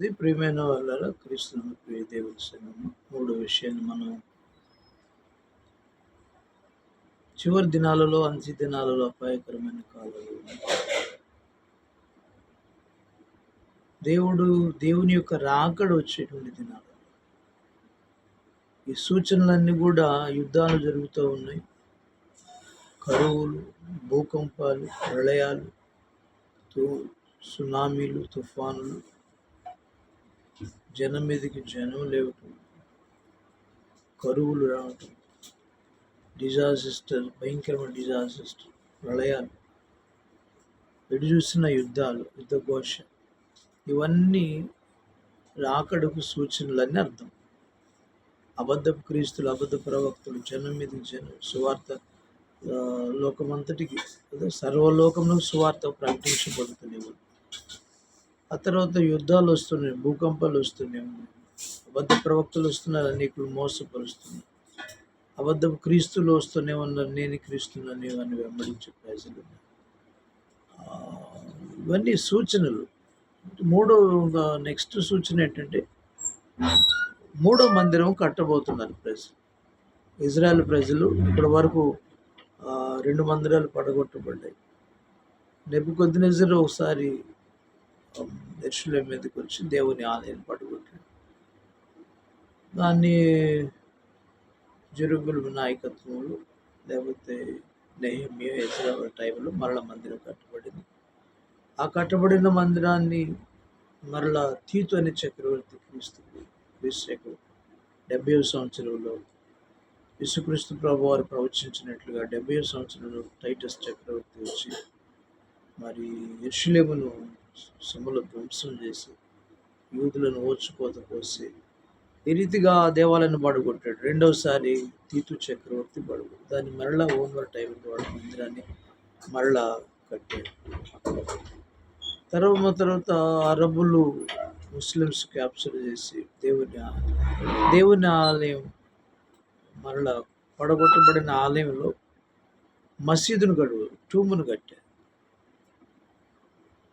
ఇది ప్రియమైన వాళ్ళ క్రీస్తు ప్రియ దేవుని సంఘము. మూడు విషయాన్ని మనం చివరి దినాలలో అంత్య దినాలలో అపాయకరమైన కాలాలు దేవుడు దేవుని యొక్క రాకడ వచ్చేటువంటి దినాలు. ఈ సూచనలన్నీ కూడా యుద్ధాలు జరుగుతూ ఉన్నాయి. కరువులు భూకంపాలు ప్రళయాలు తు- సునామీలు తుఫానులు జనం మీదకి జనం లేవటం కరువులు రావటం డిజాసిస్టర్ భయంకరమైన డిజాసిస్టర్ ప్రళయాలు ఎటు చూసిన యుద్ధాలు యుద్ధఘోష ఇవన్నీ రాకడకు సూచనలని అర్థం. అబద్ధపు క్రీస్తులు అబద్ధ ప్రవక్తలు జనం మీద జనం సువార్త లోకమంతటికి సర్వలోకంలో సువార్త ప్రకటించబడుతున్నాయి ఆ తర్వాత యుద్ధాలు వస్తున్నాయి భూకంపాలు వస్తున్నాయి అబద్ధ ప్రవక్తలు వస్తున్నారు అనేకులు మోసపరుస్తున్నారు. అబద్ధపు క్రీస్తులు వస్తూనే ఉన్నారు నేను క్రీస్తులని అని వెంబడించే ప్రజలు. ఇవన్నీ సూచనలు. మూడో నెక్స్ట్ సూచన ఏంటంటే మూడో మందిరం కట్టబోతున్నారు ప్రజలు. ఇజ్రాయెల్ ప్రజలు ఇప్పటి వరకు రెండు మందిరాలు పడగొట్టబడ్డాయి. నెప్పుకొద్దినజరు ఒకసారి దర్శనం మీదకి వచ్చి దేవుని ఆలయం పట్టుకుంటాడు. దాన్ని జరుగుల నాయకత్వంలో లేకపోతే నెహమ్య హైదరాబాద్ టైంలో మరల మందిరం కట్టబడింది. ఆ కట్టబడిన మందిరాన్ని మరలా తీతు అనే చక్రవర్తి క్రీస్తు క్రీస్తు డెబ్బై సంవత్సరంలో యేసుక్రీస్తు ప్రభు వారు ప్రవచించినట్లుగా డెబ్బై సంవత్సరంలో టైటస్ చక్రవర్తి వచ్చి మరి ఎర్షులేమును సముల ధ్వంసం చేసి యూదులను ఓచుకోత కోసి ఈ రీతిగా ఆ దేవాలయాన్ని పడగొట్టాడు రెండవసారి తీతు చక్రవర్తి పడుగు దాన్ని మరలా ఓన్వర్ టైం వాడు మందిరాన్ని మరలా కట్టాడు. తర్వాత తర్వాత అరబులు ముస్లిమ్స్ క్యాప్చర్ చేసి దేవుని దేవుని ఆలయం మరలా పడగొట్టబడిన ఆలయంలో మసీదును గడువు టూమును కట్టారు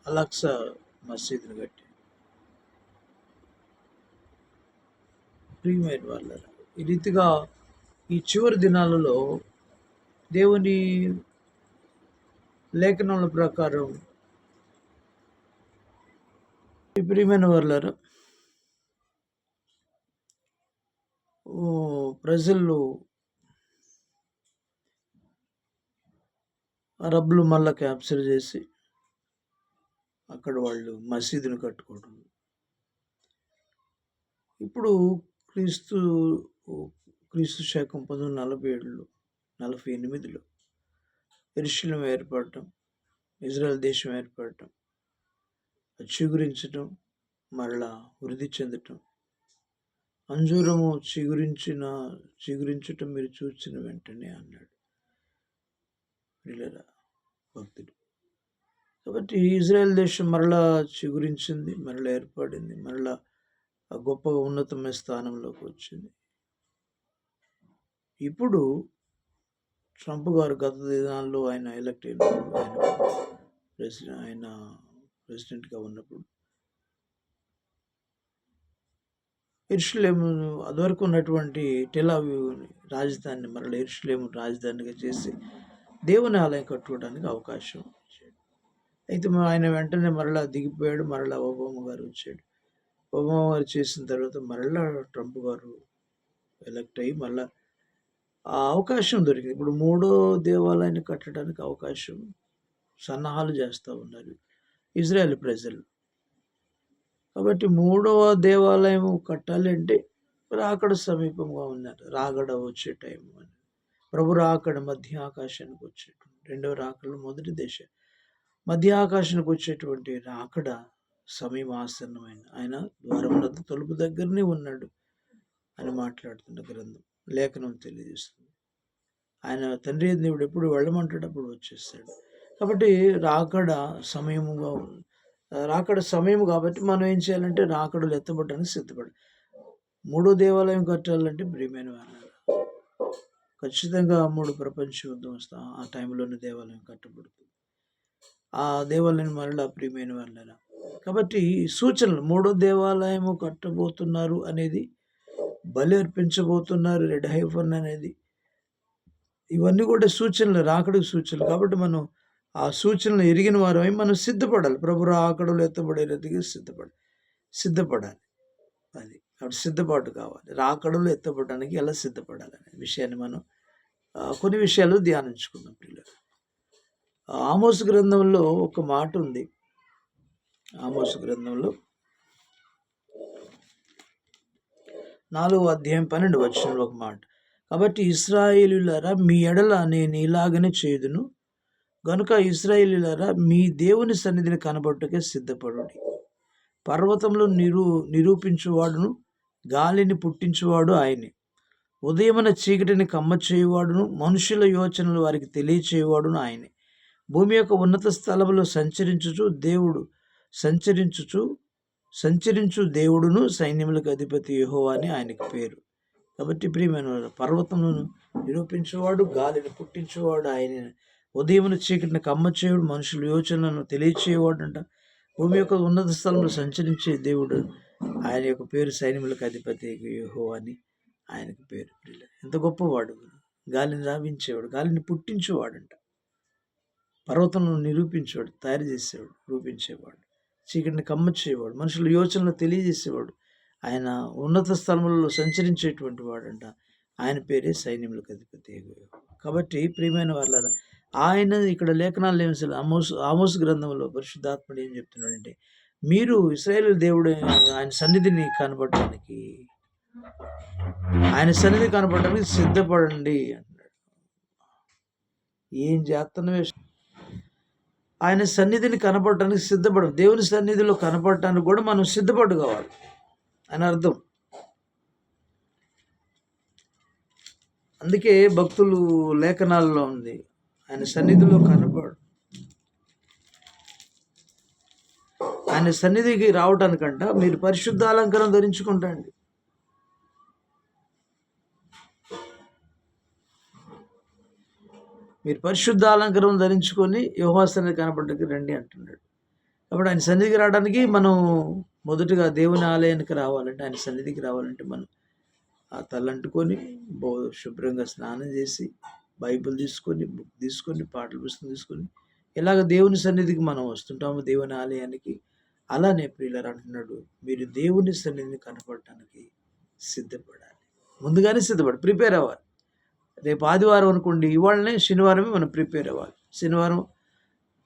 అలక్సా మసీదును కట్టారు. ప్రియమైన వాళ్ళ ఈ రీతిగా ఈ చివరి దినాలలో దేవుని లేఖనముల ప్రకారం ప్రియమైన వాళ్ళారా ప్రజలు రబ్బులు మళ్ళా క్యాప్చర్ చేసి అక్కడ వాళ్ళు మసీదును కట్టుకోవడం ఇప్పుడు క్రీస్తు క్రీస్తు శాఖం పంతొమ్మిది వందల నలభై ఏడులో నలభై ఎనిమిదిలో ఎరుశలం ఏర్పడటం ఇజ్రాయెల్ దేశం ఏర్పడటం చిగురించటం మరలా వృద్ధి చెందటం అంజూరము చిగురించిన చిగురించటం మీరు చూసిన వెంటనే అన్నాడు. పిల్లల భక్తుడు కాబట్టి ఇజ్రాయెల్ దేశం మరలా చిగురించింది మరలా ఏర్పడింది మరలా గొప్పగా ఉన్నతమైన స్థానంలోకి వచ్చింది. ఇప్పుడు ట్రంప్ గారు గత దినాల్లో ఆయన ఎలక్ట్ అయినప్పుడు ఆయన ప్రెసిడెంట్ ఆయన ప్రెసిడెంట్గా ఉన్నప్పుడు ఇర్షులేము అదివరకు ఉన్నటువంటి టెలావ్యూని రాజధానిని మరలా ఇర్షులేము రాజధానిగా చేసి దేవుని ఆలయం కట్టుకోవడానికి అవకాశం అయితే ఆయన వెంటనే మరలా దిగిపోయాడు. మరలా ఒబామా గారు వచ్చాడు. ఒబామా గారు చేసిన తర్వాత మరలా ట్రంప్ గారు ఎలక్ట్ అయ్యి మరలా ఆ అవకాశం దొరికింది. ఇప్పుడు మూడో దేవాలయాన్ని కట్టడానికి అవకాశం సన్నాహాలు చేస్తూ ఉన్నారు ఇజ్రాయెల్ ప్రజలు. కాబట్టి మూడవ దేవాలయం కట్టాలి అంటే రాకడ సమీపంగా ఉన్నారు. రాగడ వచ్చే టైం అని. ప్రభు రాకడ మధ్య ఆకాశానికి వచ్చేటువంటి రెండవ రాకడ మొదటి దేశం మధ్య ఆకాశానికి వచ్చేటువంటి రాకడ సమయం ఆయన ద్వారం తలుపు దగ్గరనే ఉన్నాడు అని మాట్లాడుతున్న గ్రంథం లేఖనం తెలియజేస్తుంది. ఆయన తండ్రి దేవుడు ఎప్పుడు వెళ్ళమంటాడు అప్పుడు వచ్చేస్తాడు. కాబట్టి రాకడ సమయముగా ఉంది రాకడ సమయం కాబట్టి మనం ఏం చేయాలంటే రాకడలు ఎత్తబడడానికి సిద్ధపడాలి మూడో దేవాలయం కట్టాలంటే ప్రియమైన వాళ్ళు ఖచ్చితంగా మూడు ప్రపంచ యుద్ధం వస్తా ఆ టైంలోనే దేవాలయం కట్టబడుతుంది. దేవాలయం మరలా ప్రియమైన వాళ్ళ కాబట్టి సూచనలు మూడో దేవాలయము కట్టబోతున్నారు అనేది బలి అర్పించబోతున్నారు రెడ్ హైఫన్ అనేది ఇవన్నీ కూడా సూచనలు రాకడికి సూచనలు. కాబట్టి మనం ఆ సూచనలు ఎరిగిన వారమై మనం సిద్ధపడాలి. ప్రభు రాకడలు ఎత్తబడేందుకు సిద్ధపడాలి సిద్ధపడాలి. అది. కాబట్టి సిద్ధపాటు కావాలి. రాకడలు ఎత్తపడడానికి ఎలా సిద్ధపడాలి అనే విషయాన్ని మనం కొన్ని విషయాలు ధ్యానించుకుందాం పిల్లలు ఆమోస్ గ్రంథంలో ఒక మాట ఉంది. ఆమోస్ గ్రంథంలో నాలుగో అధ్యాయం పన్నెండు వచ్చిన ఒక మాట. కాబట్టి ఇస్రాయేలులారా మీ ఎడల నేను ఇలాగనే చేదును గనుక ఇస్రాయేలులారా మీ దేవుని సన్నిధిని కనబట్టుకే సిద్ధపడు పర్వతంలో నిరూ నిరూపించువాడును. గాలిని పుట్టించువాడు ఆయనే. ఉదయమున చీకటిని కమ్మ చేయువాడును మనుషుల యోచనలు వారికి తెలియచేయవాడును ఆయనే. భూమి యొక్క ఉన్నత స్థలములో సంచరించుచు దేవుడు సంచరించుచు సంచరించు దేవుడును సైన్యములకు అధిపతి యహో అని ఆయనకు పేరు. కాబట్టి ప్రియమైన పర్వతములను నిరూపించేవాడు గాలిని పుట్టించేవాడు ఆయన ఉదయమును చీకటిని కమ్మ చేయుడు మనుషుల యోచనలను తెలియచేయవాడు అంట భూమి యొక్క ఉన్నత స్థలంలో సంచరించే దేవుడు ఆయన యొక్క పేరు సైన్యములకు అధిపతి యహో అని ఆయనకు పేరు. ఎంత గొప్పవాడు! గాలిని రావించేవాడు గాలిని పుట్టించేవాడంట. పర్వతంలో నిరూపించేవాడు తయారు చేసేవాడు రూపించేవాడు చీకటిని కమ్మచ్చేవాడు మనుషుల యోచనలు తెలియజేసేవాడు. ఆయన ఉన్నత స్థలములలో సంచరించేటువంటి వాడంట. ఆయన పేరే సైన్యములకు అధిపతి కాబట్టి ప్రియమైన వాళ్ళ ఆయన ఇక్కడ లేఖనాలు ఏమి ఆమోస్ ఆమోస్ గ్రంథంలో పరిశుద్ధాత్ముడు ఏం చెప్తున్నాడంటే మీరు ఇస్రాయేల్ దేవుడు ఆయన సన్నిధిని కనపడటానికి ఆయన సన్నిధి కనపడటానికి సిద్ధపడండి అన్నాడు. ఏం చేస్తున్నవే? ఆయన సన్నిధిని కనపడటానికి సిద్ధపడం దేవుని సన్నిధిలో కనపడటానికి కూడా మనం సిద్ధపడు కావాలి అని అర్థం. అందుకే భక్తులు లేఖనాల్లో ఉంది ఆయన సన్నిధిలో కనపడు. ఆయన సన్నిధికి రావటానికంట మీరు పరిశుద్ధ అలంకారం ధరించుకుంటండి. మీరు పరిశుద్ధ అలంకరం ధరించుకొని యోహాసన్నిధి కనపడడానికి రండి అంటున్నాడు. కాబట్టి ఆయన సన్నిధికి రావడానికి మనం మొదటగా దేవుని ఆలయానికి రావాలంటే ఆయన సన్నిధికి రావాలంటే మనం ఆ తలంటుకొని బో శుభ్రంగా స్నానం చేసి బైబిల్ తీసుకొని బుక్ తీసుకొని పాటలు పుస్తకం తీసుకొని ఇలాగ దేవుని సన్నిధికి మనం వస్తుంటాము దేవుని ఆలయానికి. అలానే ప్రియులర్ అంటున్నాడు మీరు దేవుని సన్నిధిని కనపడటానికి సిద్ధపడాలి. ముందుగానే సిద్ధపడి ప్రిపేర్ అవ్వాలి. రేపు ఆదివారం అనుకోండి ఇవాళనే శనివారమే మనం ప్రిపేర్ అవ్వాలి. శనివారం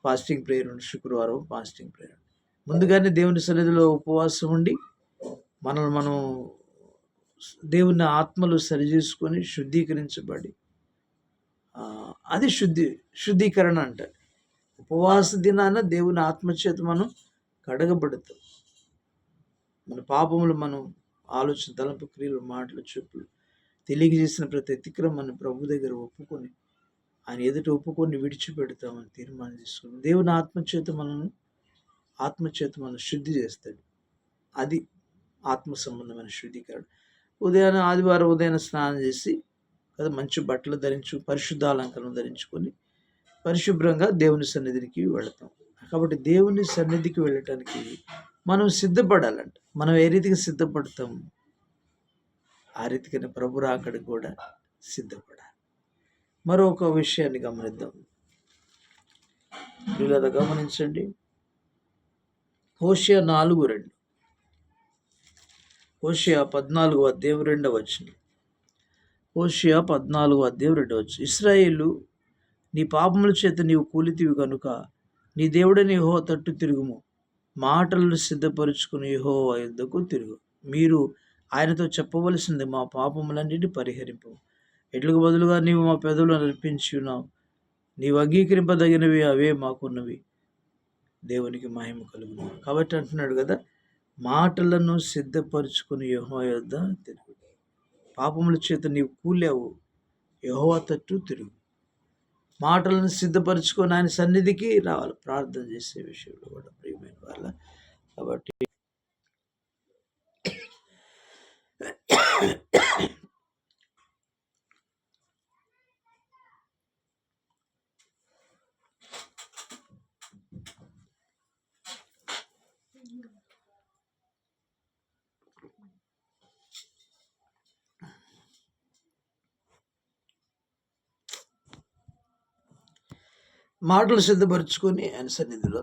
ఫాస్టింగ్ ప్రేయర్ ఉండి శుక్రవారం ఫాస్టింగ్ ప్రేయర్ ముందుగానే దేవుని సన్నిధిలో ఉపవాసం ఉండి మనల్ని మనం దేవుని ఆత్మలు సరిచేసుకొని శుద్ధీకరించబడి అది శుద్ధి శుద్ధీకరణ అంటారు. ఉపవాస దినాన దేవుని ఆత్మచేత మనం కడగబడతాం. మన పాపములు మనం ఆలోచన తలంపు క్రియలు మాటలు చూపులు తెలియజేసిన ప్రతి అతిక్రమాన్ని ప్రభు దగ్గర ఒప్పుకొని ఆయన ఎదుట ఒప్పుకొని విడిచిపెడతామని తీర్మానం చేసుకుని దేవుని ఆత్మచేత మనను ఆత్మచేత మనం శుద్ధి చేస్తాడు. అది ఆత్మ సంబంధమైన శుద్ధీకరణ. ఉదయాన్నే ఆదివారం ఉదయం స్నానం చేసి కదా మంచి బట్టలు ధరించు పరిశుద్ధ అలంకరణ ధరించుకొని పరిశుభ్రంగా దేవుని సన్నిధికి వెళతాం. కాబట్టి దేవుని సన్నిధికి వెళ్ళటానికి మనం సిద్ధపడాలంట. మనం ఏ రీతిగా సిద్ధపడతాం ఆ రీతికిన ప్రభు రాకడికి కూడా సిద్ధపడాలి. మరొక విషయాన్ని గమనిద్దాం. వీళ్ళ గమనించండి. హోషియా నాలుగు రెండు. హోషియా పద్నాలుగు అధ్యాయం రెండవ వచ్చిన హోషియా పద్నాలుగు అధ్యాయం రెండవ వచ్చింది ఇస్రాయేలు నీ పాపముల చేత నీవు కూలితివి కనుక నీ దేవుడని యహో తట్టు తిరుగుము. మాటలను సిద్ధపరుచుకుని యహో యుద్ధకు తిరుగు. మీరు ఆయనతో చెప్పవలసింది మా పాపములన్నిటి పరిహరింపు. ఎట్లకు బదులుగా నీవు మా పెదవులు నడిపించి ఉన్నావు. నీవు అంగీకరింపదగినవి అవే మాకున్నవి. దేవునికి మహిమ కలుగు కాబట్టి అంటున్నాడు కదా మాటలను సిద్ధపరుచుకుని యహో యుద్ధ తిరుగు. పాపముల చేత నీవు కూలావు. యహో తట్టు తిరుగు. మాటలను సిద్ధపరచుకొని ఆయన సన్నిధికి రావాలి. ప్రార్థన చేసే విషయంలో కూడా ప్రియమైన వాళ్ళ కాబట్టి మాటలు సిద్ధపరచుకొని ఆయన సన్నిధిలో